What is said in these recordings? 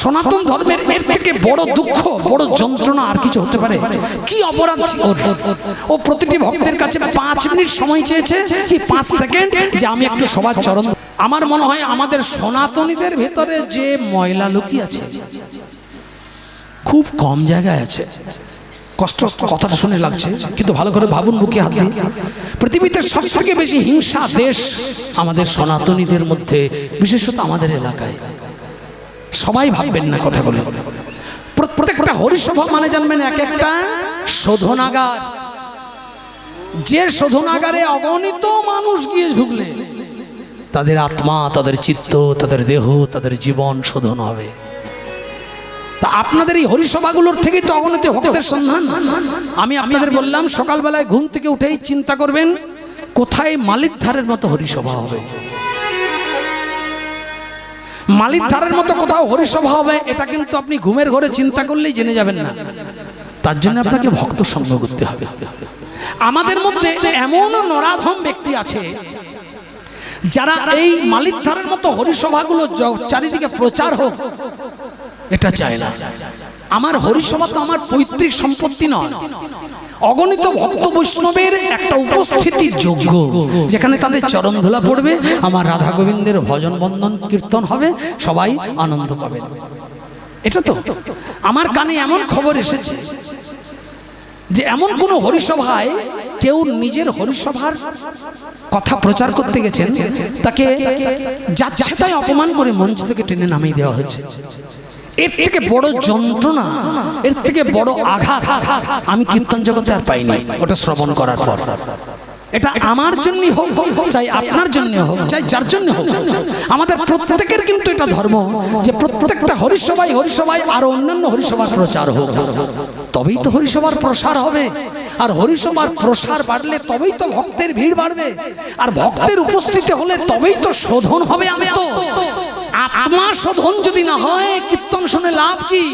সনাতন ধর্মের এর থেকে বড় দুঃখ, বড় যন্ত্রণা আর কিছু হতে পারে? কি অপরাধ ও প্রতিটি ভক্তের কাছে পাঁচ মিনিট সময় চেয়েছে, কি পাঁচ সেকেন্ড? যে আমি একটু সবার চরণ আমার মনে হয় আমাদের সনাতনীদের ভেতরে যে ময়লা লুকিয়ে আছে, খুব কম জায়গায় আছে। কষ্ট, কথাটা শুনে লাগছে, কিন্তু ভালো করে ভাবুন বুকে হাত দিয়ে। পৃথিবীতে সব থেকে বেশি হিংসা দেশ আমাদের সনাতনীদের মধ্যে, বিশেষত আমাদের এলাকায়। সবাই ভাববেন না কথাগুলো। প্রত্যেকটা হরিসভা মানে জানবেন এক একটা শোধনাগার। যে শোধনাগারে অগণিত মানুষ গিয়ে ঢুকলে, তাদের আত্মা, তাদের চিত্ত, তাদের দেহ, তাদের জীবন শোধন হবে। তা আপনাদের এই হরিসভাগুলোর থেকেই তো অগণিত ভক্তের সন্ধান। আমি আপনাদের বললাম, সকালবেলায় ঘুম থেকে উঠেই চিন্তা করবেন, কোথায় মালিক ধারের মতো হরিসভা হবে। মালিক ধারের মতো কোথাও হরিসভা হবে, এটা কিন্তু আপনি ঘুমের ঘরে চিন্তা করলেই জেনে যাবেন না। তার জন্য আপনাকে ভক্ত সঙ্গ করতে হবে। আমাদের মধ্যে এমনও নরাধম ব্যক্তি আছে, যারা এই মালিক ধারের মতো হরিসভাগুলো চারিদিকে প্রচার হোক, এটা চায় না। আমার হরিসভা তো আমার পৈতৃক সম্পত্তি নয়। অগণিত ভক্ত বৈষ্ণবের একটা উপস্থিতির যোগ্য, যেখানে তাদের চরণ ধুলা পড়বে, আমার রাধা গোবিন্দের ভজন বন্ধন কীর্তন হবে, সবাই আনন্দ পাবেন। এটা তো, আমার কানে এমন খবর এসেছে যে এমন কোন হরিসভায় কেউ নিজের হরিসভার কথা প্রচার করতে গেছেন, তাকে যাচ্ছে তাই অপমান করে মঞ্চ থেকে টেনে নামিয়ে দেওয়া হয়েছে। এর থেকে বড় যন্ত্রণা, এর থেকে বড় আঘাত আমি কীর্তন জগতে আর পাইনি, ওটা শ্রবণ করার পর। এটা আমার জন্য হোক, চাই আপনার জন্য হোক, চাই যার জন্য হোক। আমাদের প্রত্যেকের কিন্তু এটা ধর্ম যে প্রত্যেকটা হরিসভায় হরিসভায় আর অন্যান্য হরিসভার প্রচার হোক। তবেই তো হরিসভার প্রসার হবে। আর হরিসভার প্রসার বাড়লে তবেই তো ভক্তের ভিড় বাড়বে। আর ভক্তের উপস্থিতি হলে তবেই তো শোধন হবে আমি তো। আত্মা শোধন যদি না হয়, কীর্তন শুনে লাভ কি?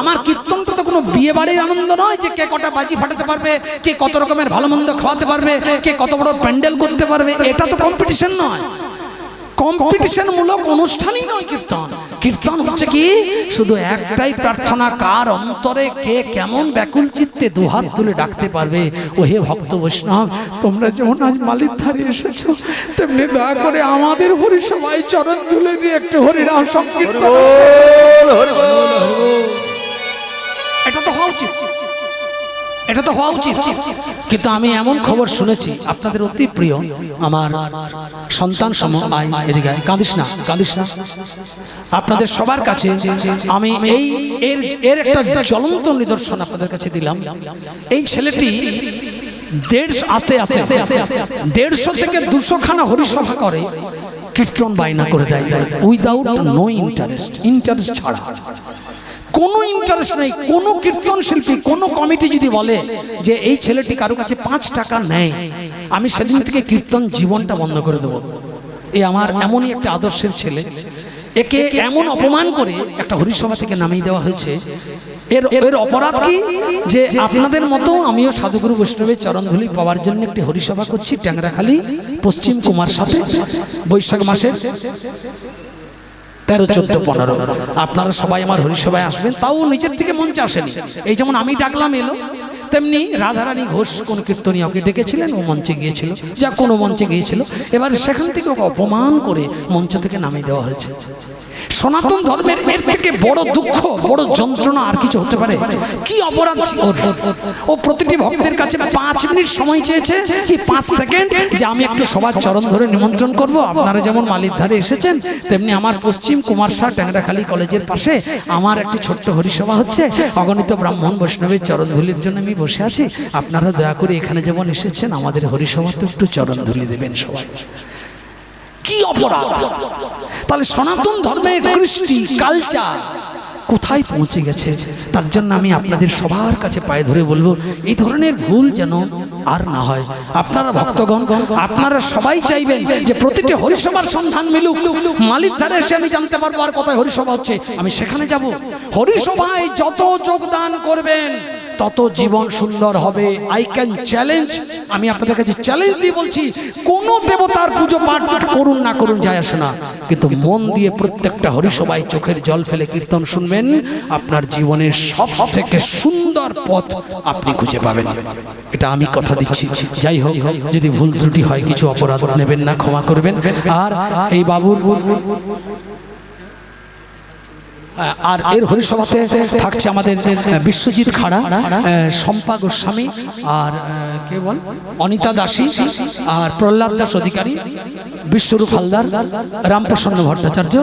আমার কীর্তনটা তো কোনো বিয়ে বাড়ির আনন্দ নয় যে কে কটা বাজি ফাটাতে পারবে, কে কত রকমের ভালো মন্দ খাওয়াতে পারবে, কে কত বড় প্যান্ডেল করতে পারবে, এটা তো কম্পিটিশন নয়। কম্পিটিশন মূলক অনুষ্ঠানই নয় কীর্তন। কীর্তন হচ্ছে কি? শুধু একটাই প্রার্থনা, কার অন্তরে কে কেমন ব্যাকুল চিত্তে দুহাত তুলে ডাকতে পারবে? ও হে ভক্ত বৈষ্ণব, তোমরা যেমন আজ মালিক ধারে এসেছ, তেমনি দয়া করে আমাদের হরিসভায় চরণ তুলে দিয়ে একটু হরিরাম সংকীর্তন। এটা তো হওয়া উচিত। কিন্তু আমি এমন খবর শুনেছি, আপনাদের অতি প্রিয় আমার সন্তান সম এদিকে। কাঁদিস না কাঁদিস না। আপনাদের সবার কাছে আমি এই এর এর একটা জ্বলন্ত নিদর্শন আপনাদের কাছে দিলাম। এই ছেলেটি দেড়শো, আস্তে আস্তে, দেড়শো থেকে দুশো খানা হরিসভা করে, কীর্তন বায়না করে দেয়। উইদাউট নো ইন্টারেস্ট ইন্টারেস্ট ছাড়া। কোনো ইন্টারেস্ট নেই, কোনো কীর্তন শিল্পী, কোনো কমিটি যদি বলে যে এই ছেলেটি কারও কাছে পাঁচ টাকা নেয়, আমি সেদিন থেকে কীর্তন জীবনটা বন্ধ করে দেবো। এ আমার এমনই একটা আদর্শের ছেলে। একে এমন অপমান করে একটা হরিসভা থেকে নামিয়ে দেওয়া হয়েছে। এর এর অপরাধ কি? যে আপনাদের মতো আমিও সাধুগুরু বৈষ্ণবের চরণধুলি পাওয়ার জন্য একটি হরিসভা করছি ট্যাংরাখালী, পশ্চিম কুমার সাথে বৈশাখ মাসের। তেরো, চোদ্দ, পনেরো। আপনারা সবাই আমার হরিসভায় আসবেন, তাও নিজের থেকে মঞ্চে আসেনি। এই যেমন আমি ডাকলাম এলো তেমনি রাধারানী ঘোষ কোন কীর্তনী ওকে ডেকেছিলেন, ও মঞ্চে গিয়েছিল। যা কোনো মঞ্চে গিয়েছিল। এবার সেখান থেকে ওকে অপমান করে মঞ্চ থেকে নামিয়ে দেওয়া হয়েছে। সনাতন ধর্মের এর থেকে বড় দুঃখ, বড় যন্ত্রণা আর কিছু হতে পারে? কি অপরাধ ও প্রতিটি ভক্তের কাছে পাঁচ মিনিট সময় চেয়েছে, কি পাঁচ সেকেন্ড? যে আমি একটু সবার চরণ ধরে নিমন্ত্রণ করব, আপনারা যেমন মালির ধারে এসেছেন, তেমনি আমার পশ্চিম কুমার কুমারশাহ ট্যাংরাখালী কলেজের পাশে আমার একটি ছোট্ট হরিসভা হচ্ছে। অগণিত ব্রাহ্মণ বৈষ্ণবের চরণ চরণধুলির জন্য আমি বসে আছি। আপনারা দয়া করে এখানে যেমন এসেছেন, আমাদের হরিসভা তো একটু চরণধুলি দেবেন সবাই। কি অপরাধ? তাহলে সনাতন ধর্মের কৃষ্টি কালচার কোথায় পৌঁছে গেছে? তার জন্য আমি আপনাদের সবার কাছে পায়ে ধরে বলব, এই ধরনের ভুল যেন আর না হয়। আপনারা ভক্তগণ, আপনারা সবাই চাইবেন যে প্রতিটি হরিসভার সন্ধান মিলুক। মালিক ধারে এসে আমি জানতে পারব আর কোথায় হরিসভা হচ্ছে। আমি সেখানে যাব। হরিসভায় যত যোগদান করবেন। তত জীবন সুন্দর হবে। আই ক্যান চ্যালেঞ্জ আমি আপনাদের কাছে চ্যালেঞ্জ দিয়ে বলছি, কোন দেবতার পুজো পাঠ পাঠ করুন না করুন, যায় আসে না। কিন্তু মন দিয়ে প্রত্যেকটা হরিসভায় চোখের জল ফেলে কীর্তন শুনবেন, আপনার জীবনের সব থেকে সুন্দর পথ আপনি খুঁজে পাবেন। এটা আমি কথা দিচ্ছি। যাই হোক, যদি ভুল ত্রুটি হয়, কিছু অপরাধ নেবেন না, ক্ষমা করবেন। আর এই বাবুর আর এর হরিসভাতে থাকছে আমাদের বিশ্বজিৎ খাড়া শম্পা গোস্বামী আর আহ, কে বল? অনিতা দাসী আর প্রহ্লাদ দাস অধিকারী বিশ্বরূপ হালদার রামপ্রসন্ন ভট্টাচার্য।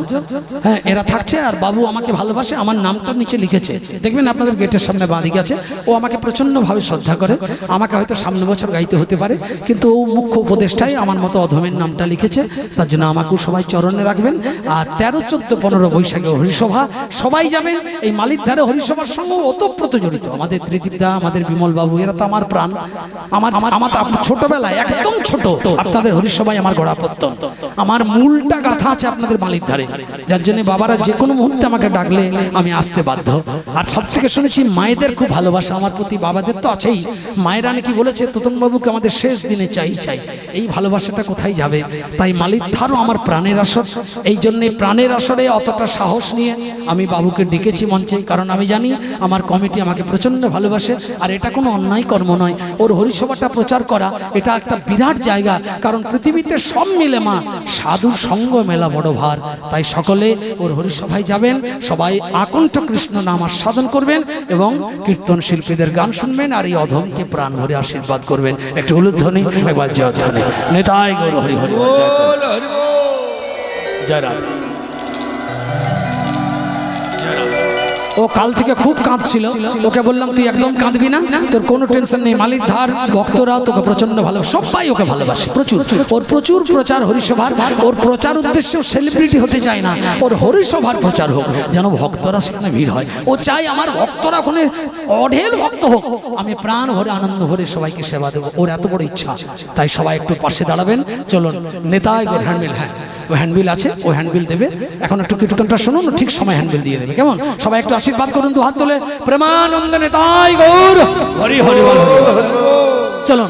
হ্যাঁ এরা থাকছে আর বাবু আমাকে ভালোবাসে আমার নামটা নিচে লিখেছে। দেখবেন আপনাদের গেটের সামনে বাঁদিকে আছে ও আমাকে প্রচণ্ডভাবে শ্রদ্ধা করে আমাকে হয়তো সামনে বছর গাইতে হতে পারে কিন্তু ও মুখ্য উপদেষ্টাই আমার মতো অধমের নামটা লিখেছে তার জন্য আমাকেও সবাই চরণে রাখবেন। আর তেরো চোদ্দ পনেরো বৈশাখে হরিসভা সবাই যাবেন এই মালিকধারে হরিসভার সঙ্গে অতপ্রত জড়িত। আমাদের ত্রিদীপদা আমাদের বিমল বাবু এরা তো আমার প্রাণ। আমার আমার ছোটবেলায় একদম ছোট। আপনাদের হরিসভায় আমার আমার মূলটা গাথা আছে আপনাদের মালিক ধারে। যার জন্য বাবারা যে কোনো মুহূর্তে আমাকে ডাকলে আমি আসতে বাধ্য। আর সব থেকে শুনেছি মায়েদের খুব ভালোবাসা। আমার প্রতি বাবাদের তো আছেই। মায়েরা নাকি বলেছে তোতন বাবুকে আমাদের শেষ দিনে চাই। চাই এই ভালোবাসাটা কোথায় যাবে? তাই মালিক ধারও আমার প্রাণের আসর। এই জন্যে প্রাণের আসরে অতটা সাহস নিয়ে আমি বাবুকে ডেকেছি মঞ্চে। কারণ আমি জানি আমার কমিটি আমাকে প্রচণ্ড ভালোবাসে। আর এটা কোনো অন্যায় কর্ম নয়। ওর হরিসভাটা প্রচার করা এটা একটা বিরাট জায়গা কারণ পৃথিবীতে সব মিলে মা সাধু সঙ্গ মেলা বড় ভার। তাই সকলে ওর হরিসভায় যাবেন সবাই আকণ্ঠ কৃষ্ণ নাম আস্বাদন করবেন এবং কীর্তন শিল্পীদের গান শুনবেন আর এই অধমকে প্রাণ ভরে আশীর্বাদ করবেন। একটু উলুধ্বনি একবার জয় ধ্বনি। নেতাই গৌর হরি হরি। জয় রাধা। ও কাল থেকে খুব কাঁদছিল ওকে বললাম, তুই একদম কাঁদবি না? তোর কোনো টেনশন নেই, মালিক, ধার ভক্তরাও তোকে প্রচণ্ড ভালো সবাই ওকে ভালোবাসে, প্রচুর। ওর প্রচুর প্রচার হরিসভার, ওর প্রচার উদ্দেশ্য সেলিব্রিটি হতে চায় না। ওর হরিসভার প্রচার হোক, যেন ভক্তরা সেখানে ভিড় হয়। ও চাই আমার ভক্তরা ওখানে অঢেল ভক্ত হোক। আমি প্রাণ ভরে, আনন্দ ভরে সবাইকে সেবা দেবো। ওর এত বড় ইচ্ছা। তাই সবাই একটু পাশে দাঁড়াবেন। চলুন হ্যান্ডবিল হ্যাঁ। ও হ্যান্ডবিল আছে, ও হ্যান্ডবিল দেবে। এখন একটু কীর্তনটা শুনুন, ঠিক সময় হ্যান্ডবিল দিয়ে দেবে। কেমন? সবাই একটু আশীর্বাদ করুন দু হাত তোলে। প্রেমানন্দনে তাই গৌর। হরি হরি চলো